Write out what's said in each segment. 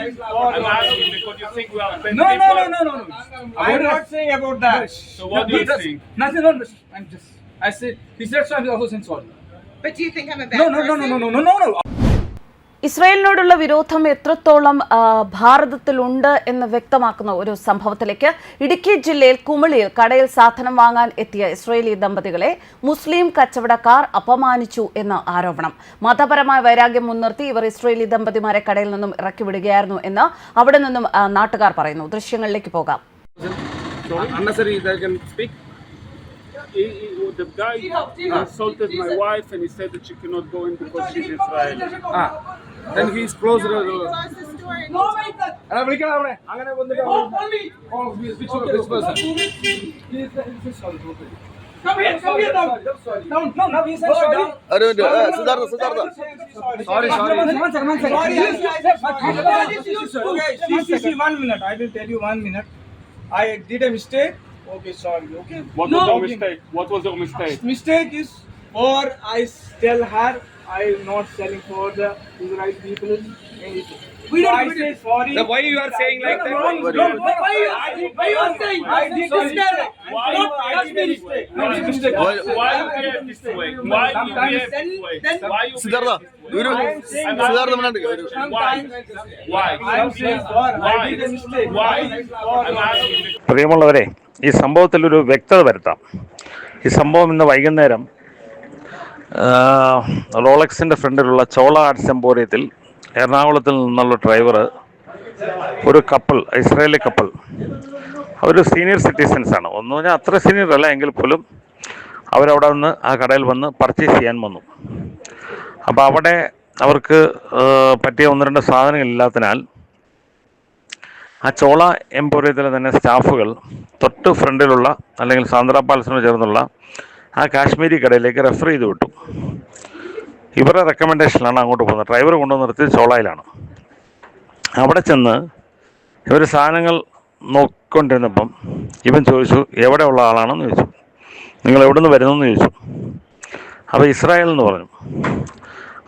I'm asking because you think we are No, no, no, no, no, no. I'm not saying about that. So what do you That's- think? Nothing, no, no. I'm just. I said he said so. I'm also saying sorry. But do you think I'm a bad No, no, no, no, person? no, no, no, no, no. ഇസ്രായേലിനോടുള്ള വിരോധം എത്രത്തോളം ഭാരതത്തിലുണ്ട് എന്ന് വ്യക്തമാക്കുന്ന ഒരു സംഭവത്തിലേക്ക് ഇടുക്കി ജില്ലയിൽ കുമിളിയിൽ കടയിൽ സാധനം വാങ്ങാൻ എത്തിയ ഇസ്രായേലി ദമ്പതികളെ മുസ്ലിം കച്ചവടക്കാർ അപമാനിച്ചു എന്ന ആരോപണം മതപരമായ വൈരാഗ്യം മുൻനിർത്തി ഇവർ ഇസ്രായേലി ദമ്പതിമാരെ കടയിൽ നിന്നും ഇറക്കി വിടുകയായിരുന്നു എന്ന് അവിടെ നിന്നും നാട്ടുകാർ പറയുന്നു ദൃശ്യങ്ങളിലേക്ക് പോകാം speak. He, he, the guy insulted my wife and he said that she cannot go in because she's Israeli. Ah. Then he's closer. to the- Close the store. എടാ, വിളിക്കണം അവിടെ. അങ്ങനെ വന്നിട്ട് Call which- which person? Come here, come here now. No, no, no, he said sorry. ഒരു minute ഏ, Siddhartha Siddhartha Sorry, sorry. One second, one second, one second. Okay, see, see, see, one minute. I will tell you one minute. I did a mistake. Okay, sorry. Okay. What No. was your mistake? What was your mistake? Mistake is, or I tell her I am not selling for the Israeli people. We don't I say sorry. The why you are saying like that? Wrong, wrong, wrong. Why, why, you, why you are saying? I did this saying? Why not Kashmiri mistake? Not mistake. Why you behave this way? Why you behave this way? Why you Siddhartha. ഒരു സിദ്ധാർത്ഥ മനാണ്ട് ഒരു പ്രിയമുള്ളവരെ ഈ സംഭവത്തിൽ ഒരു വ്യക്തത വരുത്താം ഈ സംഭവം ഇന്ന് വൈകുന്നേരം റോളക്സിന്റെ ഫ്രണ്ടിലുള്ള ചോള ആർട്സ് എംപോറിയത്തിൽ എറണാകുളത്തിൽ നിന്നുള്ള ഡ്രൈവർ ഒരു കപ്പൽ ഇസ്രായേലി കപ്പൽ അവർ സീനിയർ സിറ്റിസൻസ് ആണ്. ഒന്ന് പറഞ്ഞാൽ അത്ര സീനിയർ അല്ല എങ്കിൽ പോലും അവരവിടെ നിന്ന് ആ കടയിൽ വന്ന് പർച്ചേസ് ചെയ്യാൻ വന്നു. അപ്പോൾ അവിടെ അവർക്ക് പറ്റിയ ഒന്ന് രണ്ട് സാധനങ്ങൾ ഇല്ലാത്തതിനാൽ ആ ചോള എംപോറിയത്തിലെ തന്നെ സ്റ്റാഫുകൾ തൊട്ട് ഫ്രണ്ടിലുള്ള അല്ലെങ്കിൽ സാന്ദ്രാ പാലസിനോട് ചേർന്നുള്ള ആ കാശ്മീരി കടയിലേക്ക് റെഫർ ചെയ്ത് വിട്ടു. ഇവരുടെ റെക്കമെൻഡേഷനിലാണ് അങ്ങോട്ട് പോകുന്നത്. ഡ്രൈവർ കൊണ്ടുവന്ന് നിർത്തിയത് ചോളയിലാണ്. അവിടെ ചെന്ന് ഇവർ സാധനങ്ങൾ നോക്കിക്കൊണ്ടിരുന്നപ്പം ഇവൻ ചോദിച്ചു എവിടെ ഉള്ള ആളാണെന്ന് ചോദിച്ചു. നിങ്ങൾ എവിടെ നിന്ന് വരുന്നു എന്ന് ചോദിച്ചു. അപ്പോൾ ഇസ്രായേൽ എന്ന് പറഞ്ഞു.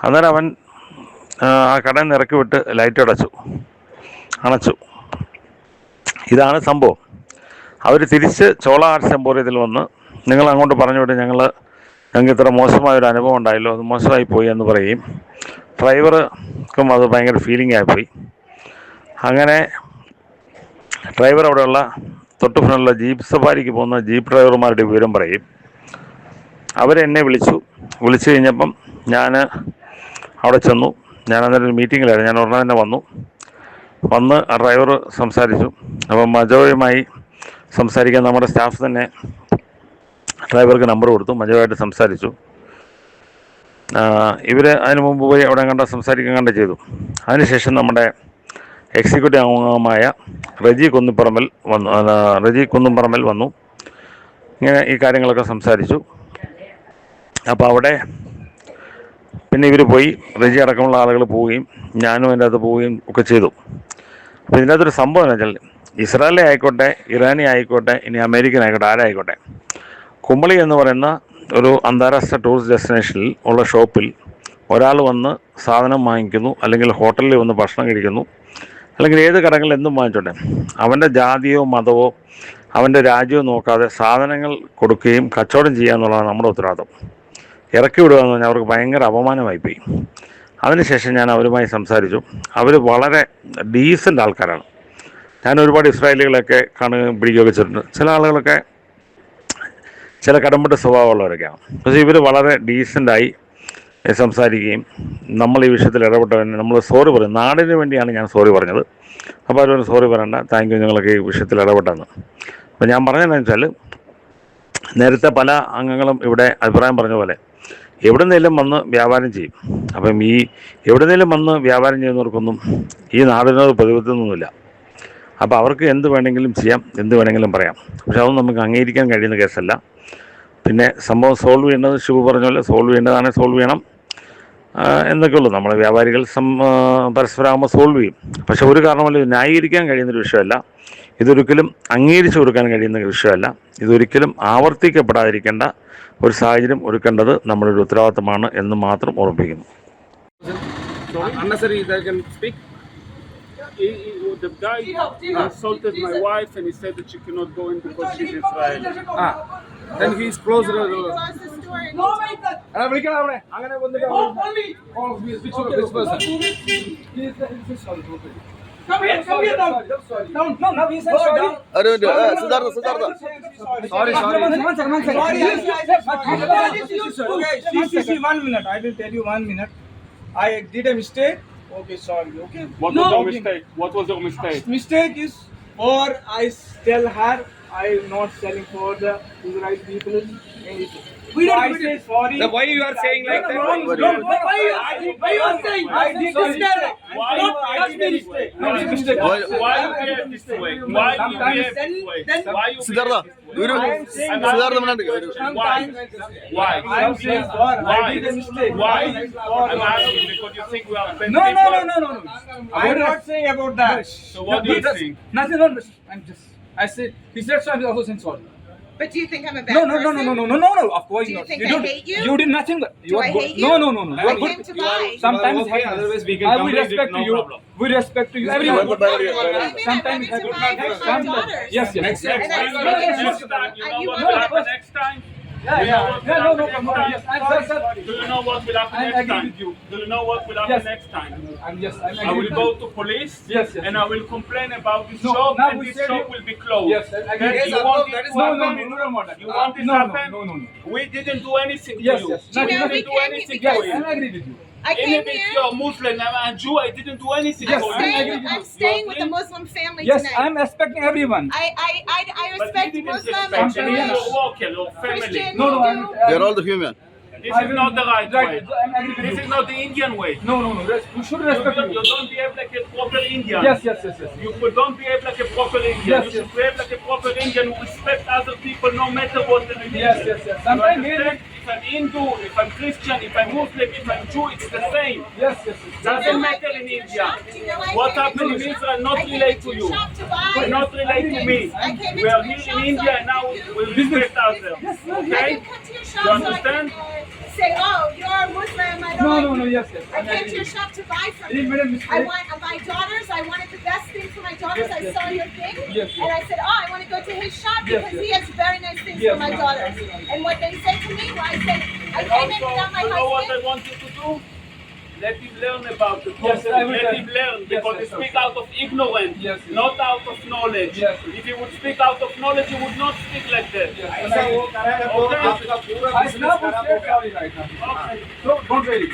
അന്നേരം അവൻ ആ, കടയിൽ നിന്ന് ഇറക്കി വിട്ട് ലൈറ്റ് അടച്ചു. അണച്ചു. ഇതാണ് സംഭവം. അവർ തിരിച്ച് ചോള ആർട്സ് എംപോറിയത്തിൽ വന്ന് നിങ്ങൾ അങ്ങോട്ട് പറഞ്ഞു വിട്ട് ഞങ്ങൾ ഞങ്ങൾക്ക് ഇത്ര മോശമായ ഒരു അനുഭവം ഉണ്ടായല്ലോ അത് മോശമായി പോയി എന്ന് പറയും. ഡ്രൈവർക്കും അത് ഭയങ്കര ഫീലിംഗ് ആയിപ്പോയി അങ്ങനെ ഡ്രൈവർ അവിടെയുള്ള തൊട്ട് ഫ്രണ്ടിലുള്ള ജീപ്പ് സഫാരിക്ക് പോകുന്ന ജീപ്പ് ഡ്രൈവർമാരുടെ വിവരം പറയും. അവരെന്നെ വിളിച്ചു. വിളിച്ചു കഴിഞ്ഞപ്പം ഞാൻ അവിടെ ചെന്നു. ഞാൻ അന്നേരം മീറ്റിങ്ങിലായിരുന്നു ഞാൻ ഉടനെ തന്നെ വന്നു. വന്ന് ആ ഡ്രൈവർ സംസാരിച്ചു. അപ്പം മജോയുമായി സംസാരിക്കാൻ നമ്മുടെ സ്റ്റാഫ് തന്നെ ഡ്രൈവർക്ക് നമ്പർ കൊടുത്തു മജോയായിട്ട് സംസാരിച്ചു. ഇവർ അതിന് മുമ്പ് പോയി അവിടെ കണ്ട സംസാരിക്കാൻ കണ്ട ചെയ്തു. അതിനുശേഷം നമ്മുടെ എക്സിക്യൂട്ടീവ് അംഗമായ റജി കുന്നിപ്പറമ്പിൽ വന്നു റജി കുന്നിപ്പറമ്പിൽ വന്നു. ഇങ്ങനെ ഈ കാര്യങ്ങളൊക്കെ സംസാരിച്ചു. അപ്പോൾ അവിടെ പിന്നെ ഇവർ പോയി റജി അടക്കമുള്ള ആളുകൾ പോവുകയും ഞാനും അതിന്റെ അകത്ത് പോവുകയും ഒക്കെ ചെയ്തു. അപ്പോൾ ഇതിന്റെ അകത്തൊരു സംഭവം എന്ന് വെച്ചാൽ ഇസ്രായേലി ആയിക്കോട്ടെ ഇറാനി ആയിക്കോട്ടെ ഇനി അമേരിക്കൻ ആയിക്കോട്ടെ ആരായിക്കോട്ടെ. കുമ്പളി എന്ന് പറയുന്ന ഒരു അന്താരാഷ്ട്ര ടൂറിസ്റ്റ് ഡെസ്റ്റിനേഷനിൽ ഉള്ള ഷോപ്പിൽ ഒരാൾ വന്ന് സാധനം വാങ്ങിക്കുന്നു അല്ലെങ്കിൽ ഹോട്ടലിൽ വന്ന് ഭക്ഷണം കഴിക്കുന്നു അല്ലെങ്കിൽ ഏത് കടകളിൽ എന്തും വാങ്ങിച്ചോട്ടെ. അവന്റെ ജാതിയോ മതമോ അവന്റെ രാജ്യമോ നോക്കാതെ സാധനങ്ങൾ കൊടുക്കുകയും കച്ചവടം ചെയ്യുക എന്നുള്ളതാണ് നമ്മുടെ ഉത്തരവാദിത്വം ഇറക്കി വിടുക എന്ന് പറഞ്ഞാൽ അവർക്ക് ഭയങ്കര അപമാനമായി പോയി അതിനുശേഷം ഞാൻ അവരുമായി സംസാരിച്ചു. അവർ വളരെ ഡീസന്റ് ആൾക്കാരാണ്. ഞാൻ ഒരുപാട് ഇസ്രായേലികളൊക്കെ കാണുകയും പിടിക്കുകയൊക്കെ ചെയ്തിട്ടുണ്ട്. ചില ആളുകളൊക്കെ ചില കടമ്പട്ട സ്വഭാവമുള്ളവരൊക്കെയാണ്. പക്ഷേ ഇവർ വളരെ ഡീസന്റായി സംസാരിക്കുകയും നമ്മൾ ഈ വിഷയത്തിൽ ഇടപെട്ടവന് നമ്മൾ സോറി പറയും. നാടിന് വേണ്ടിയാണ് ഞാൻ സോറി പറഞ്ഞത്. അപ്പോൾ അവരോട് സോറി പറയണ്ട. താങ്ക് യു നിങ്ങളൊക്കെ ഈ വിഷയത്തിൽ ഇടപെട്ടെന്ന്. അപ്പോൾ ഞാൻ പറഞ്ഞതെന്ന് വെച്ചാൽ നേരത്തെ പല അംഗങ്ങളും ഇവിടെ അഭിപ്രായം പറഞ്ഞ പോലെ എവിടെ നിന്നെങ്കിലും വന്ന് വ്യാപാരം ചെയ്യും. അപ്പം ഈ എവിടെ നിന്നെങ്കിലും വന്ന് വ്യാപാരം ചെയ്യുന്നവർക്കൊന്നും ഈ നാടിനോട് പ്രതിബദ്ധമൊന്നുമില്ല അപ്പോൾ അവർക്ക് എന്ത് വേണമെങ്കിലും ചെയ്യാം എന്ത് വേണമെങ്കിലും പറയാം. പക്ഷെ അതൊന്നും നമുക്ക് അംഗീകരിക്കാൻ കഴിയുന്ന കേസല്ല. പിന്നെ സംഭവം സോൾവ് ചെയ്യേണ്ടത് ശിവ പറഞ്ഞ പോലെ സോൾവ് ചെയ്യേണ്ടതാണെങ്കിൽ സോൾവ് ചെയ്യണം. എന്നൊക്കെ ഉള്ളൂ. നമ്മൾ വ്യാപാരികൾ സം പരസ്പരമാകുമ്പോൾ സോൾവ് ചെയ്യും. പക്ഷെ ഒരു കാരണമല്ല ന്യായീകരിക്കാൻ കഴിയുന്നൊരു വിഷയമല്ല. ഇതൊരിക്കലും അംഗീകരിച്ചു കൊടുക്കാൻ കഴിയുന്ന വിഷയമല്ല. ഇതൊരിക്കലും ആവർത്തിക്കപ്പെടാതിരിക്കേണ്ട ഒരു സാഹചര്യം ഒരുക്കേണ്ടത് നമ്മുടെ ഒരു ഉത്തരവാദിത്തമാണ് എന്ന് മാത്രം ഓർമ്മിപ്പിക്കുന്നു. he, he, the guy insulted my wife and he said that she cannot go in because she's Israeli. Ah. Then he is closer to the... Close the store. എടാ വിളിക്കണം അവനെ അങ്ങനെ വന്നിട്ട് Call switch to this person. Come here, come here now. Down, no, now he said sorry. ഒരു minute ഏ, Siddhartha Siddhartha Sorry, sorry. One second, one second. Sorry, yes, yes, yes. Okay, see, see, see, one minute. I will tell you one minute. I did a mistake. Okay, sorry. Okay. What No. was your mistake? What was your mistake? Mistake is, or I tell her I am not selling for the Israeli people. We don't. I say sorry. Then why you are saying like that? No, no, no, no, why you are- why you are saying? I did a mistake. Why No, you I did a mistake. No, Why- it's a mistake. Why, why you behave this way? Why you behave Then- this way? then- Why you Siddhartha behave ഒരു I am saying I'm Siddhartha asking മിണ്ടാണ്ട് you ഒരു question. Why? Why? I am saying sorry. Why? I did a mistake. Why? Sorry. I'm asking because you think we are bad No, no, people. no, no, no, no. I am not saying about that. So what do you Just- think? Nothing, no, I'm just, I said, he said so, I'm also saying sorry. But do you think I'm a bad No, no, no, person? no, no, no, no, no, no, of course Do you not. think you I don't, hate you? You did nothing. but You Do are I good. hate you? No, no, no, no. You I are good. came to buy. Sometimes okay, happens. otherwise we can I will complete it, respect no you. problem. We respect to you. Everyone. Good bye, good bye. Sometimes I wanted to buy for Sometimes. Yes, yes. Next And I time. said, Yes, Next time, you And know you what want- will happen next time? Yeah, Do you know yeah. what Yeah, will no, no, no, no. next Yes, time? I'm sorry, sir. Do you know what will happen I next agree time? with you. Do you know what will happen Yes. next time? I'm yes, I'm I will go to police Yes, yes. and I will complain about this No, shop now and we this said shop you- will be closed. Yes, I agree. Then Yes, you sir. want That it is to no, no, happen? no, no, no, no. You want it no, to no, happen? no, no, no. We didn't do anything Yes, to you. yes. You Nothing, know We we didn't do came anything to Yes, you. I agree with you. I Even came if here. you're Muslim, I'm a Jew, I didn't do anything Yes, for I you. agree Staying, with I'm staying with a? Muslim family Yes, tonight. I'm respecting everyone. I, I, I, I But you respect didn't Muslim respect and any Sometimes- of Jewish, your worker, your family. Christian, No, no, I'm. Hindu. They are all the human. This is not the right way. I'm agree with This you. is not the Indian way. No, no, no. res- You should respect don't, me. you don't behave like a proper Indian. Yes, yes, yes, yes. You could don't behave like a proper Indian. Yes, you should yes. behave like a proper Indian who respect other people no matter what the religion. Yes, yes, yes. You Sometimes understand? If I'm Hindu, if I'm Christian, if I'm Muslim, if I'm Jew, it's the same. Yes, yes, yes. Doesn't You know, I matter in India. shop, you know, I What happened into in your Israel not I relate to you. shop buy. Not relate to me. We are here in India and now we do- respect ourselves. I Okay? didn't come to your shop You so I understand? can uh, say, oh, you're a Muslim, I don't No, like no, no. Yes, yes. I came to your shop to buy from You you. made a I mistake. want uh, my daughters. I wanted the best thing for my daughters. Yes, I yes. saw your thing, Yes, yes. and I said, "Oh, I want to go to his shop Yes, because yes. he has very nice things Yes, for my yes. daughters." And what they said to me, well, I said, "I came in Also, without my you know what I husband." want you to do? Let him learn about the Yes. I will Let learn. him learn Yes, because yes, he speak okay. out of ignorance, Yes, yes. not out of knowledge. Yes. If he would speak out of knowledge, he would not speak like that. Yes, I'm agree. Okay? I now will say sorry right now. Okay. No, don't worry.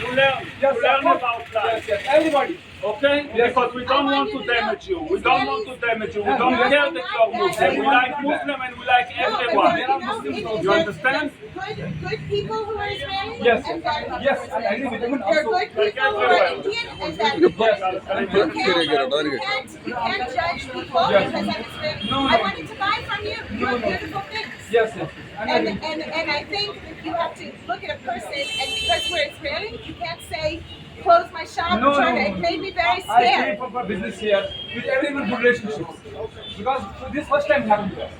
You learn. Yes, you learn of course. about Yes, life. yes. Everybody. Okay? Yes. Because we don't want want to you to know damage you. We don't want to damage you. We don't Yes. care that you're Muslim. We like Muslim and we like No, but everyone. there- you know, it- it- You understand? Good, good people who are Israeli. Yes, and bad people yes, who I are Israeli. There are good people who are Indian and bad people. Yes. You can't, you can't, you can't judge people Yes. because I'm Israeli. No, no. I wanted to buy from you. You have beautiful things. Yes, yes. And, and, and I think you have to look at a person, and because we're Israeli, you can't say, close my shop. No, try no, no. It made me very I scared. pay for, for business here with everyone good relationships because this first time happened to us.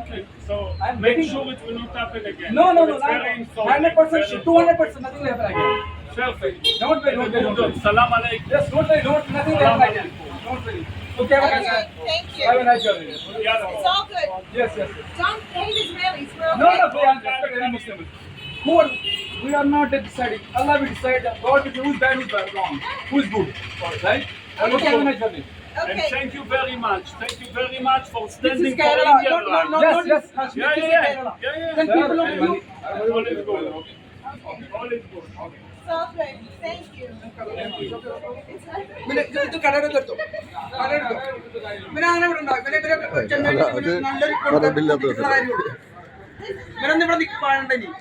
Okay, so I'm make making- sure it will not happen again. No, no, no, It's very insulting, hundred percent, two hundred percent, nothing will happen again. Perfect. Don't worry, don't worry, don't worry. Salam alaikum. Yes, don't worry, don't nothing will happen again. Don't worry. Okay, have a nice Okay, day. thank Have a you. nice journey. It's all good. Yes, yes, yes. Don't hate Israelis. We're okay. No, no, we are respect every Muslim. Who are, we are not deciding. Allah will decide. God will who's bad, who's bad, wrong, who's good, right? Okay, have a nice journey. Okay. And thank you very much. Thank you very much for standing for India. No, no, no, yes, no, yes. yes. Yeah, yeah, yeah. yeah, yeah. Then people will you. All is good. Okay. All is good. Okay. നല്ലൊരു ഇവിടെ നിൽക്കാണ്ടെങ്കിൽ